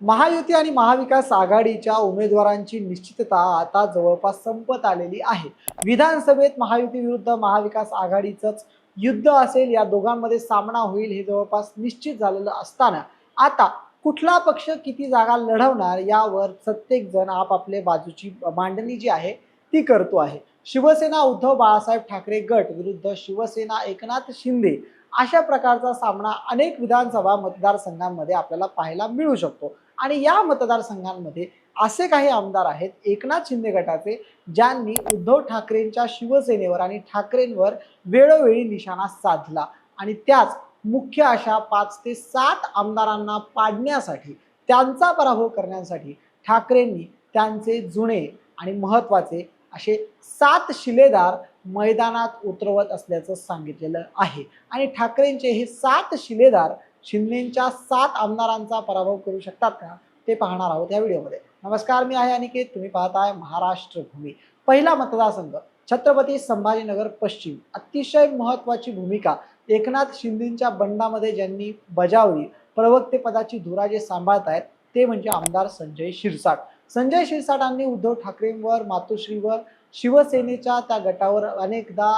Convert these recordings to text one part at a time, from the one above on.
महायुती आणि महाविकास आघाडीच्या उमेदवारांची निश्चितता आता जवळपास संपत आलेली आहे. विधानसभेत महायुती विरुद्ध महाविकास आघाडीचंच युद्ध असेल या दोघांमध्ये सामना होईल हे जवळपास निश्चित झालेलं असताना. आता कुठला पक्ष किती जागा लढवणार यावर प्रत्येक जण आपापल्या बाजूची मांडणी जी आहे ती करतो आहे. शिवसेना उद्धव बाळासाहेब ठाकरे गट विरुद्ध शिवसेना एकनाथ शिंदे अशा प्रकारचा सामना अनेक विधानसभा मतदारसंघांमध्ये आपल्याला पाहायला मिळू शकतो. आणि या मतदारसंघांमध्ये असे काही आमदार आहेत एकनाथ शिंदे गटाचे ज्यांनी उद्धव ठाकरेंच्या शिवसेनेवर आणि ठाकरेंवर वेळोवेळी निशाणा साधला. आणि त्याच मुख्य अशा पाच ते सात आमदारांना पाडण्यासाठी त्यांचा पराभव करण्यासाठी ठाकरेंनी त्यांचे जुने आणि महत्त्वाचे असे सात शिलेदार मैदानात उतरवत असल्याचं सांगितलेलं आहे. आणि ठाकरेंचे हे सात शिलेदार शिंदेच्या सात आमदारांचा पराभव करू शकतात का? ते पाहणार आहोत या व्हिडिओमध्ये. नमस्कार मी आहे अनिकेत. तुम्ही पाहताय महाराष्ट्र भूमी. पहिला मतदारसंघ छत्रपती संभाजीनगर पश्चिम. अतिशय महत्त्वाची भूमिका. एकनाथ शिंदेच्या बंडामध्ये ज्यांनी बजावली प्रवक्तेपदाची धुरा जे सांभाळत आहेत ते म्हणजे आमदार संजय शिरसाट. संजय शिरसाटांनी उद्धव ठाकरेंवर मातोश्रीवर शिवसेनेच्या त्या गटावर अनेकदा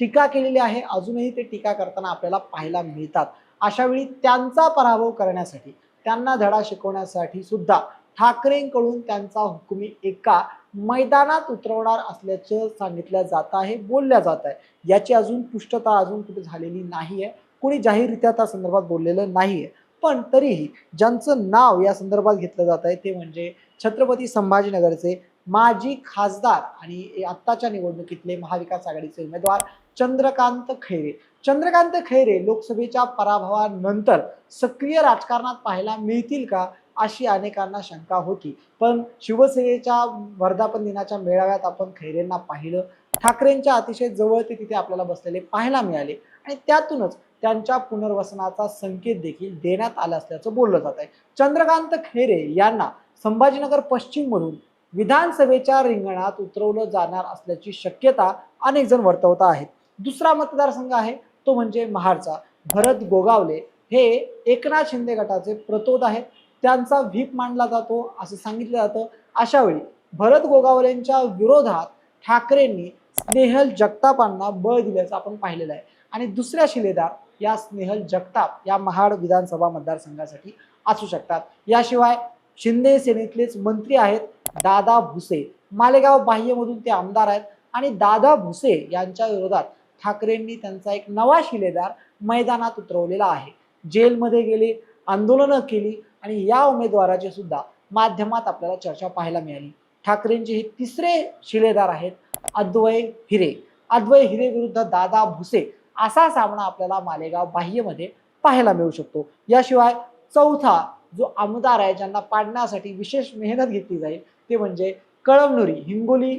टीका केलेली आहे. अजूनही ते टीका करताना आपल्याला पाहायला मिळतात. अशा वेळी त्यांचा पराभव करण्यासाठी त्यांना धडा शिकवण्यासाठी सुद्धा ठाकरेंकडून त्यांचा हुकुमी एका मैदानात उतरवणार असल्याचं सांगितलं जात आहे बोलल्या जात आहे. याची अजून पुष्टता अजून कुठे झालेली नाही आहे कोणी जाहीररित्या त्या संदर्भात बोललेलं नाही आहे पण तरीही ज्यांचं नाव या संदर्भात घेतलं जात आहे ते म्हणजे छत्रपती संभाजीनगरचे माजी खासदार आणि आत्ताच्या निवडणुकीतले महाविकास आघाडीचे उमेदवार चंद्रकांत खैरे. चंद्रकांत खैरे लोकसभेच्या पराभवानंतर सक्रिय राजकारणात पाहायला मिळतील का अशी अनेकांना शंका होती. पण शिवसेनेच्या वर्धापन दिनाच्या मेळाव्यात आपण खैरेंना पाहिलं. ठाकरेंच्या अतिशय जवळ ते तिथे आपल्याला बसलेले पाहायला मिळाले आणि त्यातूनच त्यांच्या पुनर्वसनाचा संकेत देखील देण्यात आला असल्याचं बोललं जात आहे चंद्रकांत खैरे यांना संभाजीनगर पश्चिममधून विधानसभेच्या रिंगणात उतरवलं जाणार असल्याची शक्यता अनेक जण वर्तवत आहेत. दुसरा मतदारसंघ आहे तो म्हणजे महाडचा. भरत गोगावले हे एकनाथ शिंदे गटाचे प्रतोद आहेत. त्यांचा व्हीप मांडला जातो असं सांगितलं जातं. अशावेळी भरत गोगावलेंच्या विरोधात ठाकरेंनी स्नेहल जगतापांना बळ दिल्याचं आपण पाहिलेलं आहे. आणि दुसऱ्या शिलेदार या स्नेहल जगताप या महाड विधानसभा मतदारसंघासाठी असू शकतात. याशिवाय शिंदे सेनेतलेच मंत्री आहेत. दादा भुसे. मालेगाव बाह्यमधून ते आमदार आहेत आणि दादा भुसे यांच्या विरोधात ठाकरेंनी त्यांचा एक नवा शिलेदार मैदानात उतरवलेला आहे. जेलमध्ये गेले आंदोलनं केली आणि या उमेदवाराची सुद्धा माध्यमात आपल्याला चर्चा पाहायला मिळाली. ठाकरेंचे हे तिसरे शिलेदार आहेत अद्वय हिरे. अद्वय हिरे विरुद्ध दादा भुसे असा सामना आपल्याला मालेगाव बाह्यमध्ये पाहायला मिळू शकतो. याशिवाय चौथा जो आमदार आहे ज्यांना पाडण्यासाठी विशेष मेहनत घेतली जाईल ते म्हणजे कळमनुरी हिंगोली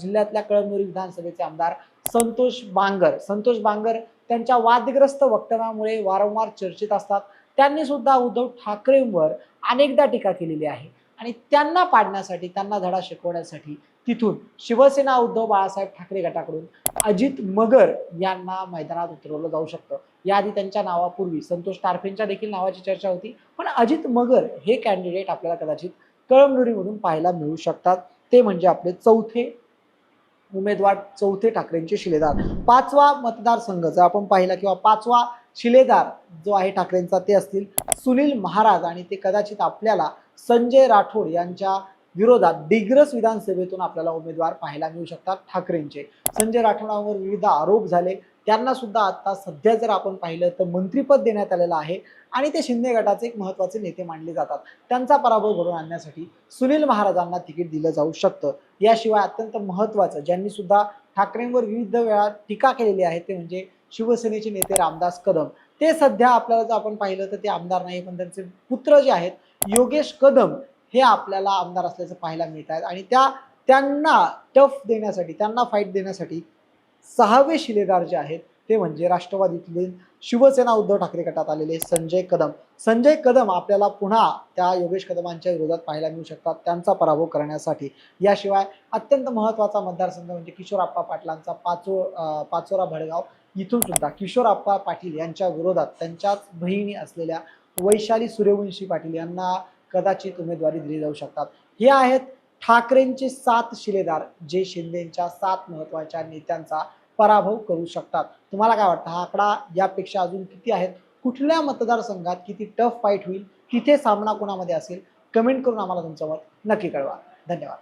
जिल्ह्यातल्या कळमनुरी विधानसभेचे आमदार संतोष बांगर. संतोष बांगर त्यांच्या वादग्रस्त वक्तव्यामुळे वारंवार चर्चेत असतात. त्यांनी सुद्धा उद्धव ठाकरेंवर अनेकदा टीका केलेली आहे. आणि त्यांना पाडण्यासाठी त्यांना धडा शिकवण्यासाठी तिथून शिवसेना उद्धव बाळासाहेब ठाकरे गटाकडून अजित मगर यांना मैदानात उतरवलं जाऊ शकतं. याआधी त्यांच्या नावापूर्वी संतोष टारफेंच्या देखील नावाची चर्चा होती. पण अजित मगर हे कॅन्डिडेट आपल्याला कदाचित कळमनुरीमधून पाहायला मिळू शकतात. ते म्हणजे आपले चौथे उमेदवार चौथे ठाकरेंचे शिलेदार. पाचवा मतदारसंघ जर आपण पाहिला किंवा पाचवा शिलेदार जो आहे ठाकरेंचा ते असतील सुनील महाराज. आणि ते कदाचित आपल्याला संजय राठोड यांच्या विरोधात दिग्रस विधानसभेतून आपल्याला उमेदवार पाहायला मिळू शकतात ठाकरेंचे. संजय राठोडांवर विविध आरोप झाले. त्यांना सुद्धा आता सध्या जर आपण पाहिलं तर मंत्रिपद देण्यात आलेलं आहे आणि ते शिंदे गटाचे एक महत्त्वाचे नेते मानले जातात. त्यांचा पराभव घडवून आणण्यासाठी सुनील महाराजांना तिकीट दिलं जाऊ शकतं. याशिवाय अत्यंत महत्त्वाचं ज्यांनी सुद्धा ठाकरेंवर विविध वेळा टीका केलेली आहे ते म्हणजे शिवसेनेचे नेते रामदास कदम. ते सध्या आपल्याला जर आपण पाहिलं तर ते आमदार नाही पण त्यांचे पुत्र जे आहेत योगेश कदम हे आपल्याला आमदार असल्याचं पाहायला मिळत आहेत. आणि त्या त्यांना टफ देण्यासाठी त्यांना फाईट देण्यासाठी सहावे शिलेदार जे आहेत ते म्हणजे राष्ट्रवादीतले शिवसेना उद्धव ठाकरे गटात आलेले संजय कदम. संजय कदम आपल्याला पुन्हा त्या योगेश कदमांच्या विरोधात पाहायला मिळू शकतात. त्यांचा पराभव करण्यासाठी. याशिवाय अत्यंत महत्त्वाचा मतदारसंघ म्हणजे किशोर आप्पा पाटलांचा पाचो पाचोरा भडगाव. इथून सुद्धा किशोरप्पा पाटील यांच्या विरोधात त्यांच्याच बहिणी असलेल्या वैशाली सूर्यवंशी पाटील यांना कदाचित उमेदवारी दिली जाऊ शकतात. हे आहेत ठाकरेंचे सात शिलेदार. जे शिंदेच्या सात महत्त्वाच्या नेत्यांचा पराभव करू शकतात. तुम्हाला काय वाटतं? हा आकडा यापेक्षा अजून किती आहेत? कुठल्या मतदारसंघात किती टफ फाईट होईल? तिथे सामना कोणामध्ये असेल? कमेंट करून आम्हाला तुमचं मत नक्की कळवा. धन्यवाद.